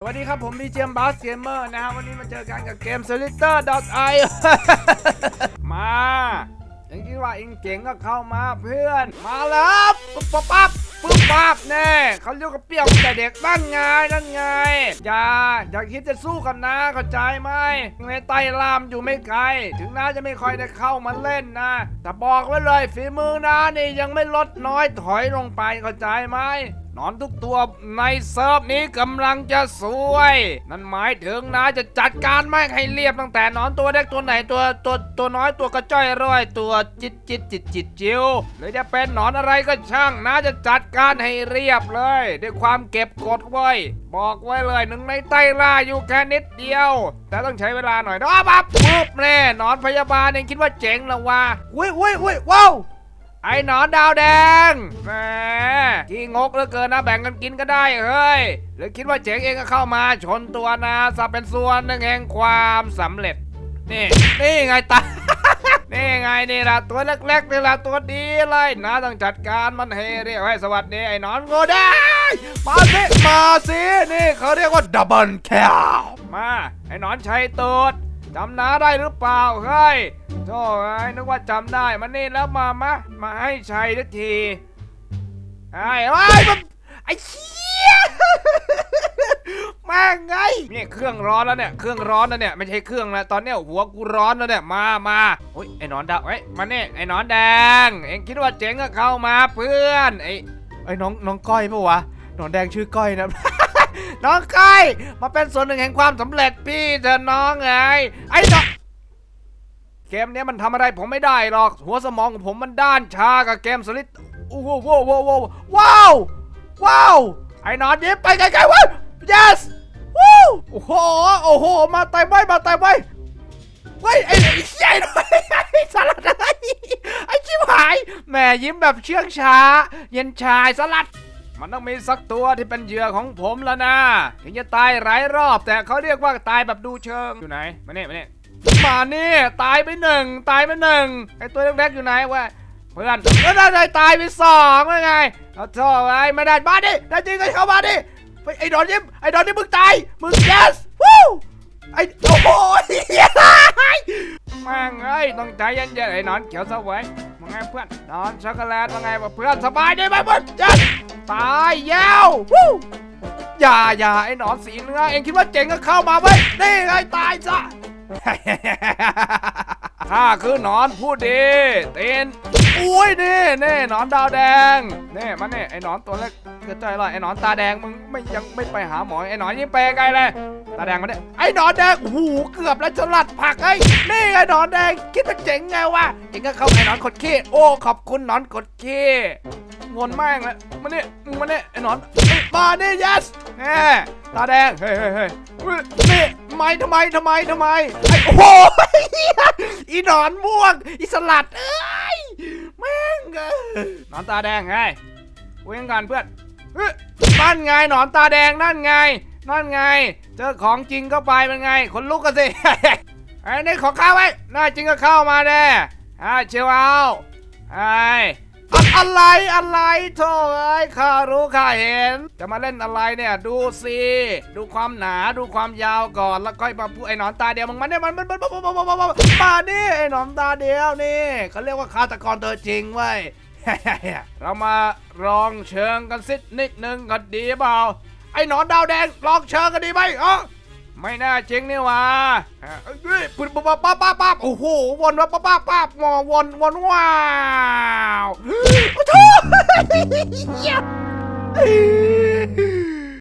สวัสดีครับ ผมดีเจมบัสเกมเมอร์นะฮะวันนี้มาเจอกันกับเกม s o l i t a r i มาเองคิดว่าเองเจ๋งก็เข้ามาเพื่อน มาแล้วปุ๊บปั๊บปั๊บปุ๊บปั๊บแน่เขาเรียกว่าเปรี้ยวตั้งแต่เด็กนั่นไงนั่นไง อย่าอย่าคิดจะสู้กันนะเข้าใจไหมในไต่ลามอยู่ไม่ไกล ถึงน้าจะไม่ค่อยได้เข้ามาเล่นนะ แต่บอกไว้เลยฝีมือน้านี่ยังไม่ลดน้อยถอยลงไปเข้าใจไหม นอนทุกตัวในเซิร์ฟนี้กำลังจะสวย นั่นหมายถึงนะจะจัดการแม่ให้เรียบตั้งแต่นอนตัวเล็กตัวไหนตัวตัวตัวน้อยตัวกระจ้อยร่อยตัวจิตจิตจิตจิตจิวหรือจะเป็นนอนอะไรก็ช่างนะจะจัดการให้เรียบเลย ด้วยความเก็บกดไว้บอกไว้เลยหนึ่งในไต้ล่าอยู่แค่นิดเดียว แต่ต้องใช้เวลาหน่อยนะปั๊บปุ๊บแน่นอนพยาบาลเองคิดว่าเจ๋งล้ววะอุ้ยอุ้ยอุ้ยว้าวไอ้หนอนดาวแดงแหม ที่งกเหลือเกินนะแบ่งกันกินก็ได้เฮ้ยหรือคิดว่าเจ๋งเองก็เข้ามาชนตัวนะสับเป็นส่วนหนึ่งแห่งความสำเร็จ นี่นี่ไงตานี่ไงนี่ละตัวเล็กๆนี่ละตัวดีเลยนะต้องจัดการมันให้เรียกให้สวัสดีไอ้นอนโงได้มาสิมาสินี่เขาเรียกว่าดับเบิลแคลมาไอ้นอนชัยตูดจำน้าได้หรือเปล่าเฮ้ยโธ่ไอ้นึกว่าจำได้มานี่แล้วมามามาให้ชัยทักที ไอ้ไอ้มันไอ้เชี่ยแม่งไงเนี่ยเครื่องร้อนแล้วเนี่ยเครื่องร้อนแล้วเนี่ยไม่ใช่เครื่องแล้วตอนเนี้ยหัวกูร้อนแล้วเนี่ยมามาโอ้ยไอ้นอนดาวเอ้มาเนี่ยไอ้นอนแดง เอ็งคิดว่าเจ๋งก็เข้ามาเพื่อนไอ้ไอ้น้องน้องก้อยปะวะนอนแดงชื่อก้อยนะน้องก้อยมาเป็นส่วนหนึ่งแห่งความสำเร็จพี่เธอน้องไงไอ้น้องเกมเนี้ยมันทำอะไรผมไม่ได้หรอก หัวสมองของผมมันด้านช้ากับเกมสลิด โอ้โหว้าวว้าวว้าวว้าวว้าวไอ้นอนยิบไปไกลๆว้ย yes โอ้โหโอ้โหมาเต็มไว้มาเต็มไว้เว้ยไอ้ไอ้ใหญ่ด้วยไอ้สลัดไอ้ไอ้ชิบหายแหม่ยิ้มแบบเชื่องช้า เย็นชายสลัด มันต้องมีสักตัวที่เป็นเหยื่อของผมแล้วนะถึงจะตายหลายรอบแต่เขาเรียกว่าตายแบบดูเชิงอยู่ไหนมาเนี่ยมาเนี่ยมาเนี่ตายไปหนึ่งตายไปหนึ่งไอ้ตัวเล็กๆอยู่ไหนวะ เพื่อนแล้วได้ได้ตายไปสองว่าไงเอาโทษไอ้ไม่ได้มาดิได้จริงก็เข้ามาดิไอ้ดอนยิ้มไอ้ดอนนี่มึงตายมึง yes วู้ไอ้โอ้โหม่งเอ้ยต้องใจเย็นๆไอ้นอนเขียวสวยมึงไงเพื่อนนอนช็อกโกแลตว่าไงเพื่อนสบายดีไหมเพื่อนตายยาววู้อย่าอย่าไอ้หนอนสีเนื้อเองคิดว่าเจ๋งก็เข้ามาเว้ยนี่ไงตายซะ ข้าคือหนอนผู้ดีเต้นอุ้ยนี่นี่หนอนดาวแดงนี่มาเนี่ยไอ้หนอนตัวเล็กเกิดใจลอยไอ้หนอนตาแดงมึงไม่ยังไม่ไปหาหมอไอ้หนอนยิ่งไปไกลเลยตาแดงมาเนี่ยไอ้หนอนแดงโอ้โหเกือบแล้วจลัดผักไอ้นี่ไอ้หนอนแดงคิดว่าเจ๋งไงวะเจ๋งก็เข้าไอ้หนอนกดขี้โอ้ขอบคุณหนอนกดขี้งอนแม่งเลยมาเนี่ยมึงมาเนี่ยไอ้หนอนเอ้ยมาเนี่ย yes แน่ตาแดงเฮ้ยเฮ้ยเฮ้ยนี่ำไมทำไมทำไมทำไมไอ้โอ้โหอีหนอนม่วงอีสลัดเอ้ยแม่งเอ้ยหนอนตาแดงไงคุยกันเพื่อนเฮ้ยนั่นไงหนอนตาแดงนั่นไง นั่นไง เจอของจริงก็ไปเป็นไงคนลุกกันสิ ไอ้นี่ของข้าไว้น่าจริงก็เข้ามาแน่อ่าเชียวเอาไอ้ อะอะไรอะไรโธ่เอ้ยข้ารู้ข้าเห็น จะมาเล่นอะไรเนี่ยดูสิดูความหนาดูความยาวก่อนแล้วค่อยมาพูดไอ้หนอนตาเดียวมึงมันเนี่ยมันมันมันมันมันมันมันมานี่ไอ้หนอนตาเดียวนี่เขาเรียกว่าฆาตกรตัวจริงเว้ยเรามาลองเชิงกันสินิดนึงก็ดีเปล่าไอ้หนอนดาวแดงลองเชิงกันดีไหมเออ ไม่น่าเจ๊งนี่วะเฮ้ยปืนปั๊บปั๊บปั๊บปั๊บโอ้โหวนว่าปั๊บปั๊บปั๊บมอวนวนว้าวโอ้โห